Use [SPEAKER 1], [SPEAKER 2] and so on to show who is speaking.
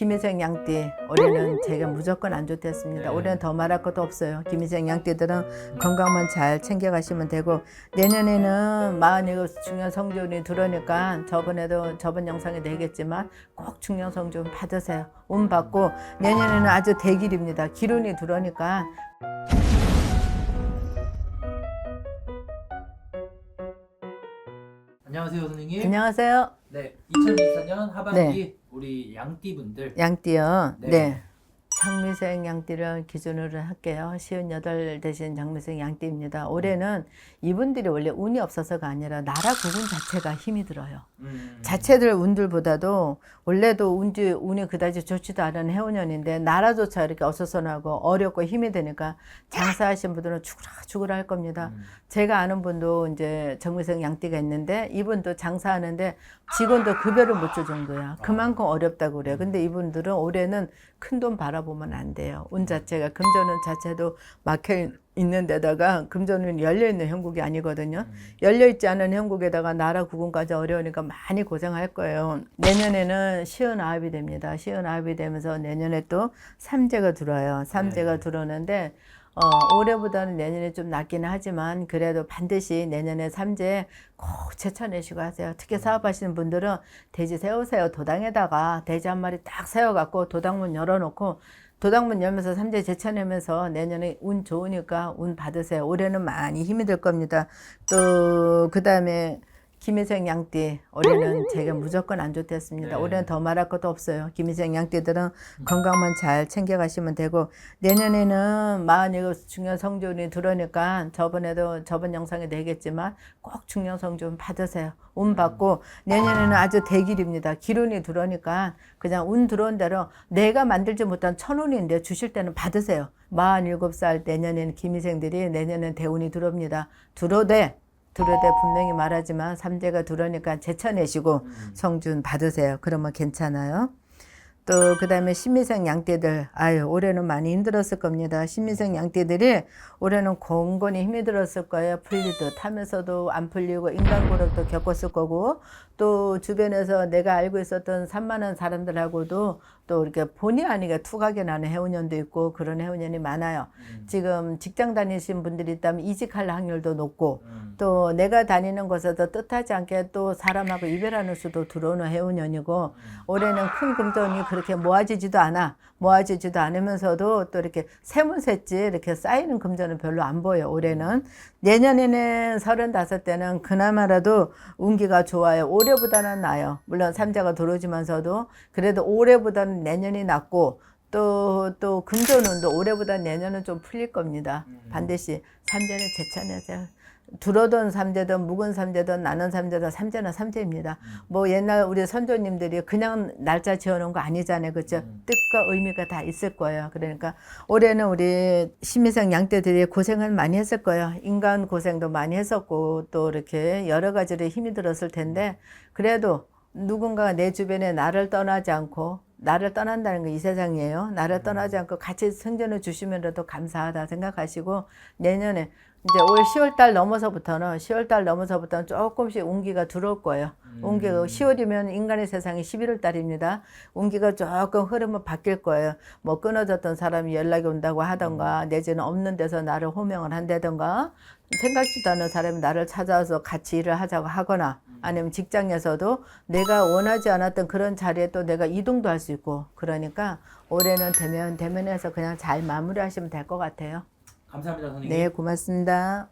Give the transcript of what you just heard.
[SPEAKER 1] 김희생 양띠 올해는 제가 무조건 안 좋댔습니다. 올해는 더 말할 것도 없어요. 김희생 양띠들은 건강만 잘 챙겨가시면 되고 내년에는 마흔일곱 중요한 성적이 들어오니까 저번에도 저번 영상에 내겠지만 꼭 중요한 성적 받으세요. 운 받고 내년에는 아주 대길입니다. 기운이 들어오니까
[SPEAKER 2] 안녕하세요 선생님.
[SPEAKER 1] 안녕하세요.
[SPEAKER 2] 네, 2024년 하반기
[SPEAKER 1] 네.
[SPEAKER 2] 우리 양띠분들
[SPEAKER 1] 양띠요.
[SPEAKER 2] 네.
[SPEAKER 1] 네. 장미 생 양띠를 기준으로 할게요. 시은 여덟 대신 장미생 양띠입니다. 올해는 이분들이 원래 운이 없어서가 아니라 나라 구분 자체가 힘이 들어요.
[SPEAKER 2] 음,
[SPEAKER 1] 자체들 운들보다도 원래도 운지, 운이 그다지 좋지도 않은 해운년인데 나라조차 이렇게 어수선하고 어렵고 힘이 드니까 장사하신 분들은 죽으라 죽으라 할 겁니다.
[SPEAKER 2] 음,
[SPEAKER 1] 제가 아는 분도 이제 정미생 양띠가 있는데 이분도 장사하는데 직원도 급여를 못 줄 정도야. 그만큼 어렵다고 그래요. 근데 이분들은 올해는 큰 돈 바라보면 안 돼요. 운 자체가 금전운 자체도 막혀 있는 데다가 금전은 열려 있는 형국이 아니거든요. 열려 있지 않은 형국에다가 나라 구분까지 어려우니까 많이 고생할 거예요. 내년에는 시은 아합이 됩니다. 시은 아합이 되면서 내년에 또 삼재가 들어와요. 삼재가
[SPEAKER 2] 네.
[SPEAKER 1] 들어오는데 어, 올해보다는 내년에 좀 낫기는 하지만 그래도 반드시 내년에 삼재 꼭 제쳐내시고 하세요. 특히 사업하시는 분들은 돼지 세우세요. 도당에다가 돼지 한 마리 딱 세워갖고 도당문 열어놓고 도당문 열면서 삼재 제쳐내면서 내년에 운 좋으니까 운 받으세요. 올해는 많이 힘이 들 겁니다. 또 그 다음에 김희생 양띠 올해는 제가 무조건 안 좋댔습니다.
[SPEAKER 2] 네.
[SPEAKER 1] 올해는 더 말할 것도 없어요. 김희생 양띠들은 건강만 잘 챙겨가시면 되고 내년에는 마흔일곱 중요한 성적이 들어오니까 저번에도 저번 영상에 내겠지만 꼭 중요한 성적 받으세요. 운 받고 내년에는 아주 대길입니다. 기운이 들어오니까 그냥 운 들어온 대로 내가 만들지 못한 천운인데 주실 때는 받으세요. 마흔일곱 살 내년에는 김희생들이 내년엔 대운이 들어옵니다. 들어대 들어대 분명히 말하지만 삼재가 들어오니까 제쳐내시고
[SPEAKER 2] 음,
[SPEAKER 1] 성준 받으세요. 그러면 괜찮아요. 또 그다음에 신미생 양떼들 아유 올해는 많이 힘들었을 겁니다. 신미생 양떼들이 올해는 공건히 힘이 들었을 거예요. 풀리듯 하면서도 안 풀리고 인간고력도 겪었을 거고 또 주변에서 내가 알고 있었던 산만한 사람들하고도 또 이렇게 본의 아니게 투각이 나는 해운년도 있고 그런 해운년이 많아요.
[SPEAKER 2] 음,
[SPEAKER 1] 지금 직장 다니신 분들이 있다면 이직할 확률도 높고
[SPEAKER 2] 음,
[SPEAKER 1] 또 내가 다니는 곳에서 뜻하지 않게 또 사람하고 이별하는 수도 들어오는 해운년이고 올해는 큰 금전이 그렇 게 모아지지도 않아 모아지지도 않으면서도 또 이렇게 세문세지 이렇게 쌓이는 금전은 별로 안 보여 올해는 내년에는 서른다섯 때는 그나마라도 운기가 좋아요 올해보다는 나요 물론 삼자가 들어오지만서도 그래도 올해보다는 내년이 낫고 또, 또, 금전운도 올해보다 내년은 좀 풀릴 겁니다.
[SPEAKER 2] 음.
[SPEAKER 1] 반드시 삼재는 제쳐내세요. 들어던 삼재든 묵은 삼재든 나는 삼재든 삼재는 삼재입니다. 뭐 옛날 우리 선조님들이 그냥 날짜 지어놓은 거 아니잖아요. 그죠?
[SPEAKER 2] 음.
[SPEAKER 1] 뜻과 의미가 다 있을 거예요. 그러니까 올해는 우리 심희생 양떼들이 고생을 많이 했을 거예요. 인간 고생도 많이 했었고 또 이렇게 여러 가지로 힘이 들었을 텐데 그래도 누군가가 내 주변에 나를 떠나지 않고 나를 떠난다는 건 이 세상이에요. 나를 떠나지 않고 같이 생존해 주시면라도 감사하다 생각하시고 내년에 이제 올 10월 달 넘어서부터는 10월 달 넘어서부터는 조금씩 운기가 들어올 거예요. 운기가 10월이면 인간의 세상이 11월 달입니다. 운기가 조금 흐름은 바뀔 거예요. 뭐 끊어졌던 사람이 연락이 온다고 하던가 내지는 없는 데서 나를 호명을 한다던가 생각지도 않은 사람이 나를 찾아와서 같이 일을 하자고 하거나 아니면 직장에서도 내가 원하지 않았던 그런 자리에 또 내가 이동도 할 수 있고 그러니까 올해는 대면 대면해서 그냥 잘 마무리하시면 될 것 같아요.
[SPEAKER 2] 감사합니다 선생님.
[SPEAKER 1] 네, 고맙습니다.